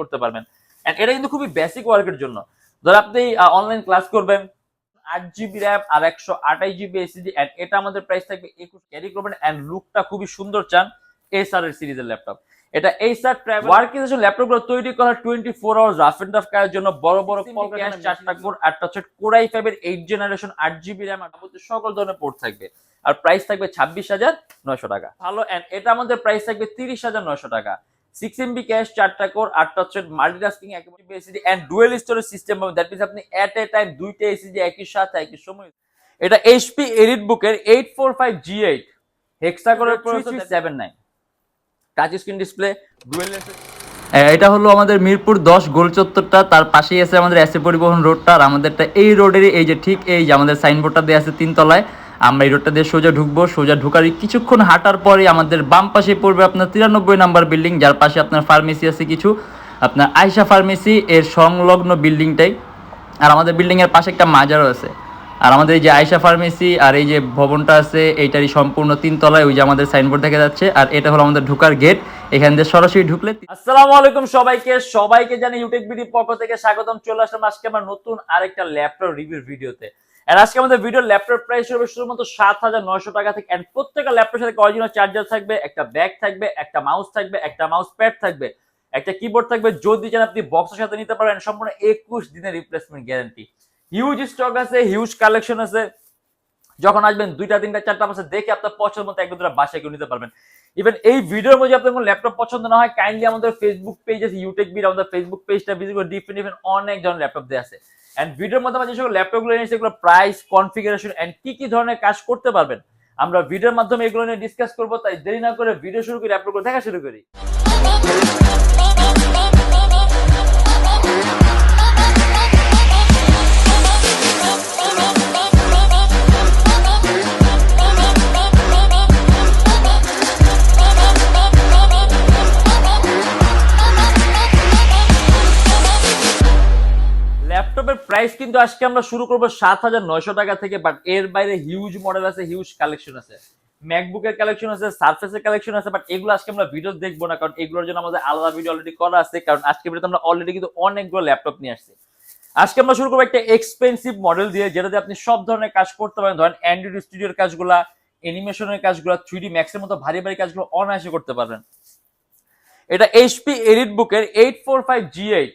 করতে পারবেন। এটা কিন্তু খুবই বেসিক ওয়ার্কের জন্য। ধর আপনি অনলাইন ক্লাস করবেন আট জিবি র্যাম আর একশো আঠাশ জিবি এসিডি অ্যান্ড এটা আমাদের প্রাইস থাকবে একুশ ক্যারি করবেন অ্যান্ড লুকটা খুবই সুন্দর চান এসআর এর সিরিজের ল্যাপটপ এটা এইচআর ট্রাভেল ওয়ার্কিং ল্যাপটপগুলো তৈরি করা twenty four hour rough and tough কাজের জন্য বড় বড় ক্যাশ চারটা কোর আটটা হচ্ছে কোরাই ফাইভ এর এইট জেনারেশন আট জিবি র্যাম আর সকল ধরনের পোর্ট থাকবে। আর প্রাইস থাকবে ছাব্বিশ হাজার নয়শো টাকা। ভালো অ্যান্ড এটা আমাদের প্রাইস থাকবে তিরিশ হাজার নয়শো টাকা। সিক্স এমবি ক্যাশ চারটা কোর আটটা হচ্ছে মাল্টিটাস্কিং একেবারে SSD and dual storage system পাবেন দ্যাট মিনস আপনি এট এ টাইম দুইটা এসিডি একই সাথে একই সময়। এটা এইচপি বুকের eight four five G eight seven nine touch screen display dual এটা হলো আমাদের মিরপুর দশ গোল চত্বরটা। তার পাশেই আছে আমাদের এসে পরিবহন রোডটা আর আমাদেরটা এই রোডেরই এই যে ঠিক এই যে আমাদের সাইনবোর্ডটা দেওয়া আছে তিনতলায়। আমরা এই রোডটা দিয়ে সোজা ঢুকবো। সোজা ঢুকার কিছুক্ষণ হাঁটার পরে আমাদের বাম পাশে পড়বে আপনার তিরানব্বই নাম্বার বিল্ডিং, যার পাশে আপনার ফার্মেসি আছে কিছু। আপনার আয়সা ফার্মেসি এর সংলগ্ন বিল্ডিংটাই। আর আমাদের বিল্ডিং এর পাশে একটা মাজারও আছে। আর আমাদের এই যে আয়সা ফার্মেসি আর এই যে ভবনটা আছে, এইটারই সম্পূর্ণ তিনতলায় ওই যে আমাদের সাইনবোর্ড দেখা যাচ্ছে। আর এটা হলো আমাদের ঢুকার গেট। এখান দিয়ে সরাসরি ঢুকলে আসসালামু আলাইকুম সবাইকে। সবাইকে জানি ইউটিউব বিডি পক্ষ থেকে স্বাগতম। চলে আসলাম আজকে আমার নতুন আরেকটা ল্যাপটপ রিভিউ ভিডিওতে। আর আজকে আমাদের ভিডিও ল্যাপটপ প্রাইস হবে শুধুমাত্র সাত হাজার নয়শো টাকা থেকে এন্ড প্রত্যেকটা ল্যাপটপের সাথে অরিজিনাল চার্জার থাকবে, একটা ব্যাগ থাকবে, একটা মাউস থাকবে, একটা মাউস প্যাড থাকবে, একটা কিবোর্ড থাকবে। যদি চান আপনি বক্সের সাথে নিতে পারবেন সম্পূর্ণ একুশ দিনের রিপ্লেসমেন্ট গ্যারান্টি হিউজ স্টক আছে হিউজ কালেকশন আছে। যখন আসবেন দুইটা, তিনটা, চারটা মাসে দেখে আপনার পছন্দ মতো একদম দুটা বাসায় কেউ নিতে পারবেন। ইভেন এই ভিডিওর মধ্যে আপনার কোনো ল্যাপটপ পছন্দ না হয় কাইন্ডলি আমাদের ফেসবুক পেজ আছে ইউটেক বিড আমাদের ফেসবুক পেজটা ভিজিট করে ডিফারেন্ট ডিফারেন্ট অনেক ধরনের ল্যাপটপ দেওয়া আছে। এন্ড ভিডিওর মধ্যে আমরা যে সকল ল্যাপটপগুলো নিয়ে সেগুলো প্রাইস কনফিগারেশন এন্ড কি কি ধরনের কাজ করতে পারবেন, আমরা ভিডিওর মাধ্যমে এগুলো নিয়ে ডিসকাস করব, তাই দেরি না করে ভিডিও শুরু করি ল্যাপটপগুলো দেখা শুরু করি। কিন্তু আজকে আমরা শুরু করব সাত হাজার নয়শো টাকা থেকে বাট এর বাইরে হিউজ মডেল আছে হিউজ কালেকশন আছে। ম্যাকবুকের কালেকশন আছে সার্ফেসের কালেকশন আছে বাট এগুলো আজকে আমরা ভিডিও দেখব না, কারণ এগুলোর জন্য আমাদের আলাদা ভিডিও অলরেডি করা আছে, কারণ আজকে ভিডিওতে আমরা অলরেডি কিন্তু অনেকগুলো ল্যাপটপ নিয়ে আসছি। আজকে আমরা শুরু করব একটা এক্সপেন্সিভ মডেল দিয়ে যেটাতে আপনি সব ধরনের কাজ করতে পারেন। ধরেন অ্যান্ড্রয়েড স্টুডিওর কাজগুলা অ্যানিমেশনের কাজগুলো থ্রি ডি ম্যাক্সের মতো ভারী ভারী কাজগুলো অনায়াসে করতে পারবেন। এটা এইচপি এরিট বুকের eight four five G eight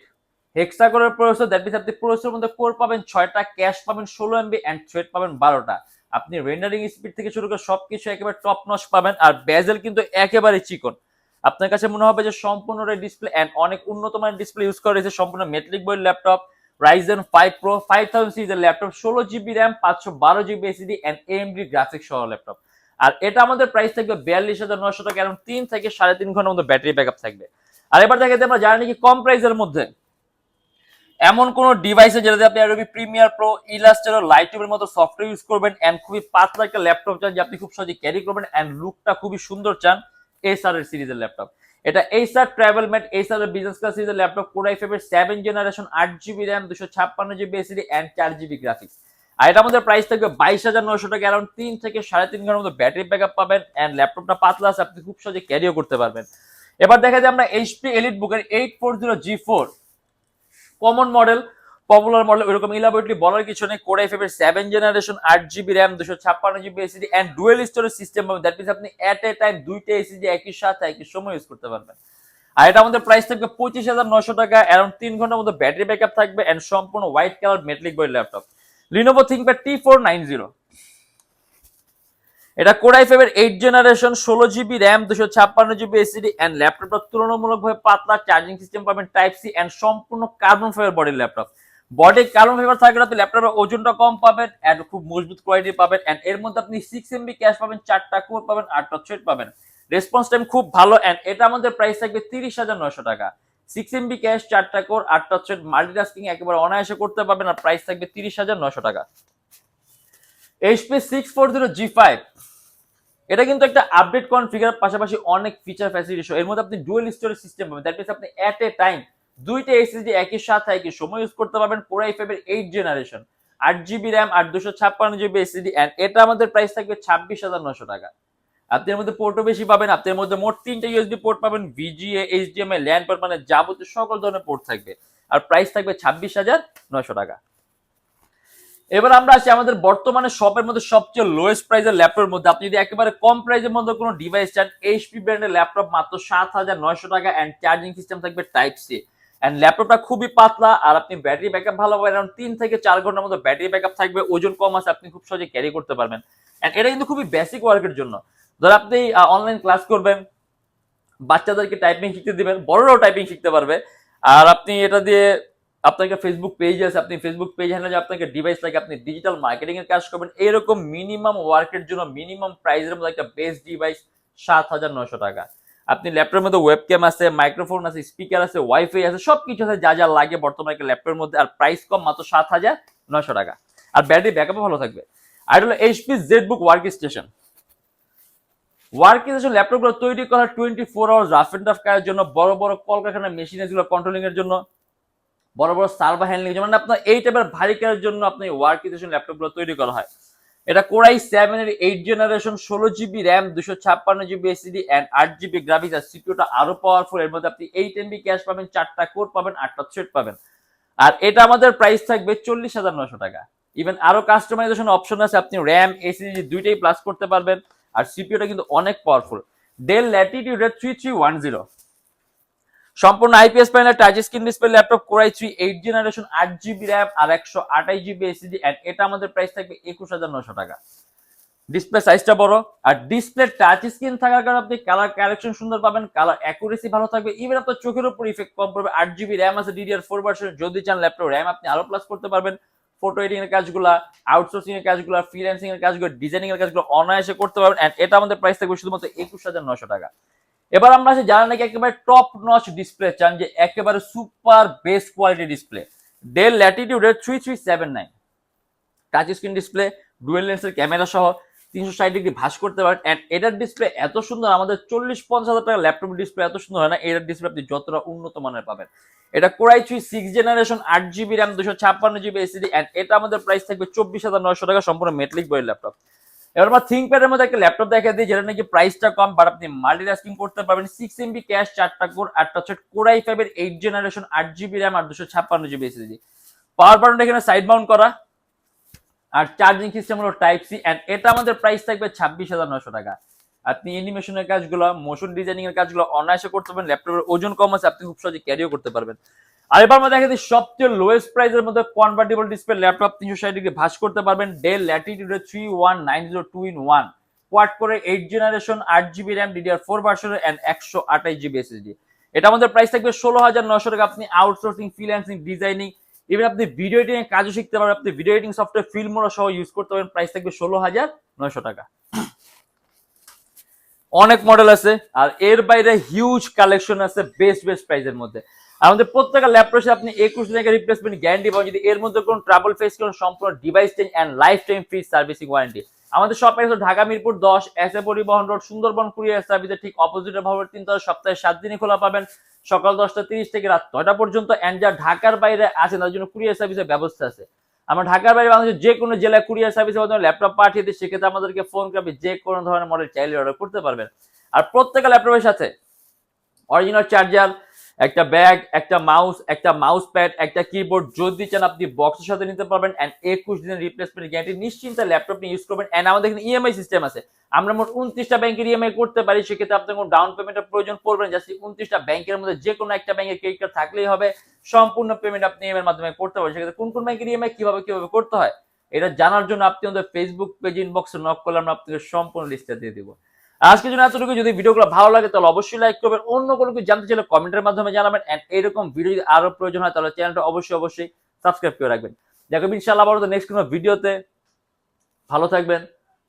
hexa করার প্রসেসর দ্যাট মিনস আপনি প্রসেসরের মধ্যে কোর পাবেন ছয়টা ক্যাশ পাবেন ষোলো এমবি অ্যান্ড থ্রেড পাবেন বারোটা। আপনি রেন্ডারিং স্পিড থেকে শুরু করে সবকিছু একেবারে টপ নচ পাবেন আর বেজেল কিন্তু একেবারে চিকন। আপনার কাছে মনে হবে যে সম্পূর্ণ ডিসপ্লে অ্যান্ড অনেক উন্নত মানের ডিসপ্লে ইউজ করা হয়েছে, সম্পূর্ণ মেট্রিক বই laptop Ryzen five pro five thousand সিরিজের ল্যাপটপ ষোলো জিবি র্যাম পাঁচশো বারো GB SSD and AMD graphics সহ ল্যাপটপ আর এটা আমাদের প্রাইস থাকবে বিয়াল্লিশ হাজার নশো টাকা, এবং তিন থেকে সাড়ে তিন ঘণ্টার মধ্যে ব্যাটারি ব্যাকআপ থাকবে। আর এবার দেখাতে আমরা জানি নাকি কম প্রাইসের মধ্যে এমন কোন ডিভাইসে যেটাতে আপনি অ্যাডোবি প্রিমিয়ার প্রো ইলাস্ট্রেটর লাইটরুমের মতো সফটওয়্যার ইউজ করবেন এন্ড খুবই পাতলা একটা ল্যাপটপ চান যে আপনি খুব সহজে ক্যারি করবেন এন্ড লুকটা খুবই সুন্দর চান এসআর এর সিরিজের ল্যাপটপ এটা এইচআর ট্রাভেল এইচআর এর বিজনেস ক্লাস সিরিজের ল্যাপটপ কোরাই ফাইভের সেভেন জেনারেশন আট জিবি র্যাম দুশো ছাপ্পান্ন জিবি এসিডি এন্ড চার জিবি গ্রাফিক্স আর এটা আমাদের প্রাইস থাকবে বাইশ হাজার নয়শো টাকা অ্যারাউন্ড তিন থেকে সাড়ে তিন ঘণ্টার মতো ব্যাটারি ব্যাকআপ পাবেন এন্ড ল্যাপটপটা পাতলা আছে, আপনি খুব সহজে ক্যারিও করতে পারবেন। এবার দেখা যায় আমরা এইচপি এলিট বুকের eight four zero G four common model popular model ওইরকম ইলাবোরেটলি বলার কিছু নেই। কোরাই ফাইভের সেভেন জেনারেশন আট জিবি র্যাম দুশো ছাপ্পান্ন GB SSD and dual storage system পাবেন দ্যাট মিনস আপনি এট এ টাইম দুইটা এসিডি একই সাথে একই সময় ইউজ করতে পারবেন। আর এটা আমাদের প্রাইস থাকবে পঁচিশ হাজার নশো টাকা। অ্যারাউন্ড তিন ঘণ্টার মধ্যে ব্যাটারি ব্যাকআপ থাকবে অ্যান্ড সম্পূর্ণ হোয়াইট কালার মেটলিক বই laptop Lenovo ThinkPad T four nine zero এটা কোরাই ফাইভের এইট জেনারেশন ষোলো জিবি র্যাম দুশো ছাপ্পান্ন জিবি এসিডি অ্যান্ড ল্যাপটপটা তুলনামূলকভাবে পাতলা চার্জিং সিস্টেম পাবেন টাইপ সি অ্যান্ড সম্পূর্ণ কার্বন ফাইবার বডির ল্যাপটপ বডি কার্বন ফাইবার থাকলে আপনি ল্যাপটপের ওজনটা কম পাবেন অ্যান্ড খুব মজবুত কোয়ালিটি পাবেন অ্যান্ড এর মধ্যে আপনি সিক্স এমবি ক্যাশ পাবেন, চারটা কোর পাবেন, আটটা থ্রেড পাবেন। রেসপন্স টাইম খুব ভালো অ্যান্ড এটা আমাদের প্রাইস থাকবে তিরিশ হাজার নয়শো টাকা। সিক্স এমবি ক্যাশ চারটা কোর আটটা থ্রেড মাল্টিটাস্কিং একেবারে অনায়াসে করতে পারবেন আর প্রাইস থাকবে তিরিশ হাজার নয়শো টাকা। HP six four zero G five এটা কিন্তু একটা আপডেট কনফিগার পাশাপাশি অনেক ফিচার ফ্যাসিলিটি এর মধ্যে আপনি ডুয়েল স্টোরেজ সিস্টেম পাবেন। দ্যাট মিনস আপনি এট এ টাইম দুইটা এসএসডি একই সাথে একই সময় ইউজ করতে পারবেন কোরাই ফাইভের এইট জেনারেশন আট জিবি র্যাম আর দুশো ছাপ্পান্ন জিবি এসএসডি অ্যান্ড এটা আমাদের প্রাইস থাকবে ছাব্বিশ হাজার নশো টাকা। আপনি এর মধ্যে পোর্টও বেশি পাবেন। আপনি এর মধ্যে মোট তিনটা ইউএসবি পোর্ট পাবেন। ভিজিএ এইচডিএমআই ল্যান্ড পোর্ট মানে যাবতীয় সকল ধরনের পোর্ট থাকবে। আর প্রাইস থাকবে ছাব্বিশ হাজার নয়শো টাকা। এবার আমরা আসি আমাদের বর্তমানে শপের মধ্যে সবচেয়ে লোয়েস্ট প্রাইসের ল্যাপটপের মধ্যে। আপনি যদি একেবারে কম প্রাইসের মধ্যে কোনো ডিভাইস চান এইচপি ব্র্যান্ডের ল্যাপটপ মাত্র সাত হাজার নয়শো টাকা অ্যান্ড চার্জিং সিস্টেম থাকবে টাইপ সি অ্যান্ড ল্যাপটপটা খুবই পাতলা আর আপনি ব্যাটারি ব্যাকআপ ভালো পাবেন অ্যারাউন্ড তিন থেকে চার ঘণ্টার মতো ব্যাটারি ব্যাকআপ থাকবে, ওজন কম আছে, আপনি খুব সহজে ক্যারি করতে পারবেন। অ্যান্ড এটা কিন্তু খুবই বেসিক ওয়ার্কের জন্য। ধর আপনি অনলাইন ক্লাস করবেন, বাচ্চাদেরকে টাইপিং শিখতে দিবেন, বড়রাও টাইপিং শিখতে পারবে। আর আপনি এটা দিয়ে আপনাকে ফেসবুক পেজ আছে, আপনি ফেসবুক পেজ হ্যান্ডেলে আপনাকে ডিভাইস লাগে আপনি ডিজিটাল মার্কেটিং এর কাজ করবেন, এরকম মিনিমাম ওয়ার্কের জন্য মিনিমাম প্রাইসের মধ্যে একটা বেস্ট ডিভাইস সাত হাজার নয়শো টাকা। আপনি ল্যাপটপের মধ্যে ওয়েব ক্যাম আছে মাইক্রোফোন আছে স্পিকার আছে ওয়াইফাই আছে সব কিছু আছে, যা যা লাগে বর্তমানে একটা ল্যাপটপের মধ্যে, আর প্রাইস কম মাত্র সাত হাজার নয়শো টাকা। আর ব্যাটারি ব্যাকআপও ভালো থাকবে। আর হলো HP Z book work station work station ল্যাপটপগুলো তৈরি করা twenty four hour rough and tough কাজের জন্য বড় বড় কলকারখানা মেশিন যেগুলো কন্ট্রোলিং এর জন্য। বড় বড় সার্ভার হ্যান্ডলিং যেমন আপনার এই টাইপের ভারী কাজের জন্য আপনি ওয়ার্ক স্টেশন ল্যাপটপগুলো তৈরি করা হয়। এটা কোরাই সেভেন এর এইট জেনারেশন ষোলো জিবি র্যাম দুশো ছাপ্পান্ন জিবি এসিডি অ্যান্ড আট জিবি গ্রাফিক্স আর সিপিওটা আরও পাওয়ারফুল এর মধ্যে আপনি এইট এমবি ক্যাশ পাবেন, চারটা কোর পাবেন, আটটা থ্রেড পাবেন। আর এটা আমাদের প্রাইস থাকবে চল্লিশ হাজার নশো টাকা। ইভেন আরও কাস্টমাইজেশন অপশন আছে, আপনি র্যাম এসিডি দুইটাই প্লাস করতে পারবেন, আর সিপিওটা কিন্তু অনেক পাওয়ারফুল ডেল ল্যাটিটিউডের থ্রি থ্রি ওয়ান জিরো সম্পূর্ণ IPS panel touch screen display laptop core i three eight generation আট জিবি র্যাম আর একশো আঠাশ জিবি এসিডি অ্যান্ড এটা আমাদের প্রাইস থাকবে একুশ হাজার নশো টাকা। ডিসপ্লে সাইজটা বড়, আর ডিসপ্লে টাচ স্ক্রিন থাকার কারণে আপনি কালার কালেকশন সুন্দর পাবেন কালার অ্যাকুরেসি ভালো থাকবে ইভেন আপনার চোখের উপর ইফেক্ট কম পড়বে, আট জিবি র্যাম আছে ডিডিআর ফোর ভার্সন যদি চান ল্যাপটপ র্যাম আপনি আরও প্লাস করতে পারবেন ফটো এডিং এর কাজগুলো আউটসোর্সিং এর কাজগুলো ফ্রিল্যান্সিং এর কাজগুলো ডিজাইনিং এর কাজগুলো অনায়াসে করতে পারবেন এন্ড এটা আমাদের প্রাইস থাকবে শুধুমাত্র একুশ হাজার নশো টাকা। এবার আমরা আসি যারা নাকি একেবারে টপ নচ ডিসপ্লে চান, যে একেবারে super best quality display Dell ল্যাটিটিউডের three three seven nine touch screen display dual লেন্সের ক্যামেরা সহ তিনশো ষাট ডিগ্রি ভাস করতে পারেন। অ্যান্ড এটার ডিসপ্লে এত সুন্দর, আমাদের চল্লিশ পঞ্চাশ হাজার টাকা ল্যাপটপ ডিসপ্লে এত সুন্দর হয় না, এটার ডিসপ্লে আপনি যতটা উন্নত মানের পাবেন। এটা core i three six generation আট জিবি র্যাম দুশো ছাপ্পান্ন জিবি এসিডি অ্যান্ড এটা আমাদের প্রাইস থাকবে চব্বিশ হাজার নয়শো টাকা সম্পূর্ণ মেটলিক বইয়ের ল্যাপটপ এবার আমরা থিঙ্কপ্যাডের মধ্যে একটা ল্যাপটপ দেখা দিই, যেটা নাকি প্রাইসটা কম বাট আপনি করতে পারবেন। সিক্স এমবি ক্যাশ চারটা কোর আটটা এইট জেনারেশন আট জিবি র্যাম আর দুশো ছাপ্পান্ন জিবি এসিডি পাওয়ার বাটনটা এখানে সাইড মাউন্ট করা। আর চার্জিং সিস্টেম হলো টাইপ সি এন্ড এটা আমাদের প্রাইস থাকবে ছাব্বিশ হাজার নশো টাকা। আপনি অ্যানিমেশনের কাজগুলো মোশন ডিজাইনিং এর কাজগুলো অনায়াসে করতে পারবেন ল্যাপটপের ওজন কম আছে, আপনি খুব সহজে ক্যারিও করতে পারবেন। আর এবার আমরা দেখা দিই সবচেয়ে লোয়েস্ট প্রাইসের মধ্যে কনভার্টেবল ডিসপ্লে ল্যাপটপ তিনশো ষাট ডিগ্রি ভাস করতে পারবেন। Dell ল্যাটিটিউডের three one nine zero two in one quad করে এইট জেনারেশন আট জিবি র্যাম ডিডিআর ফোর ভার্সনের অ্যান্ড একশো আঠাশ জিবি এসএসডি এটা আমাদের প্রাইস থাকবে ষোলো হাজার নশো টাকা। আপনি আউটসোর্সিং ফ্রিল্যান্সিং ডিজাইনিং ইভেন আপনি ভিডিও এডিটিং কাজও শিখতে পারবেন। আপনি ভিডিও এডিটিং সফটওয়্যার ফিল্মোরা সহ ইউজ করতে পারবেন। প্রাইস থাকবে ষোলো হাজার নয়শো টাকা। অনেক মডেল আছে, আর এর বাইরে হিউজ কালেকশন আছে বেস্ট বেস্ট প্রাইসের মধ্যে। আমাদের প্রত্যেকটা ল্যাপটপে আপনি একুশ দিনের রিপ্লেসমেন্ট গ্যারান্টি পাবেন, যদি এর মধ্যে কোনো ট্রাভেল ফেস করেন সম্পূর্ণ device change and lifetime free servicing warranty আমাদের শপ আছে ঢাকা, মিরপুর দশ এস এ পরিবহন রোড সুন্দরবন কুরিয়ার সার্ভিসের ঠিক অপোজিটে ভবন তিন তলা সপ্তাহে সাত দিনই খোলা পাবেন। সকাল দশটা তিরিশ থেকে রাত নয়টা পর্যন্ত অ্যান্ড যা ঢাকার বাইরে আছে তার জন্য কুরিয়ার সার্ভিসের ব্যবস্থা আছে। আমরা ঢাকার বাইরে বাংলাদেশের যে কোনো জেলায় কুরিয়ার সার্ভিসের মাধ্যমে ল্যাপটপ পাঠিয়ে দিই, সেক্ষেত্রে আমাদেরকে ফোন করবে যে কোনো ধরনের মডেল চাইলে অর্ডার করতে পারবেন। আর প্রত্যেকটা ল্যাপটপের সাথে অরিজিনাল চার্জার একটা ব্যাগ, একটা মাউস একটা মাউস প্যাড, একটা কিবোর্ড যদি চান আপনি বক্সের সাথে নিতে পারবেন এন্ড একুশ দিনের রিপ্লেসমেন্ট গ্যারান্টি নিশ্চিন্তে ল্যাপটপ নিয়ে ইউজ করবেন এন্ড আমাদের এখানে ইএমআই সিস্টেম আছে। আমরা মোট উনত্রিশটা ব্যাংকের ইএমআই করতে পারি, সেক্ষেত্রে আপনার কোনো ডাউন পেমেন্টের প্রয়োজন পড়বে না। জাস্ট উনত্রিশটা ব্যাংকের মধ্যে যে কোনো একটা ব্যাংকের ক্রেডিট কার্ড থাকলেই হবে। সম্পূর্ণ পেমেন্ট আপনি ইএমআই মাধ্যমে করতে পারেন সেক্ষেত্রে কোন কোন ব্যাংকের ইএমআই কীভাবে কীভাবে করতে হয়, এটা জানার জন্য আপনি আমাদের ফেসবুক পেজ ইনবক্সে নক করলে আমরা আপনাকে সম্পূর্ণ লিস্টটা দিয়ে দিব। আজকের জন্য এতটুকু যদি ভিডিওগুলো ভালো লাগে, তাহলে অবশ্যই লাইক করবেন। অন্য কোনো কিছু জানতে চাইলে কমেন্টের মাধ্যমে জানাবেন। অ্যান্ড এরকম ভিডিও যদি আরও প্রয়োজন হয়, তাহলে চ্যানেলটা অবশ্যই অবশ্যই সাবস্ক্রাইব করে রাখবেন। দেখো ইনশাল্লাহ আবার নেক্সট কোনো ভিডিওতে ভালো থাকবেন,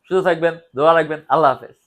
সুস্থ থাকবেন, দোয়া রাখবেন। আল্লাহ হাফেজ।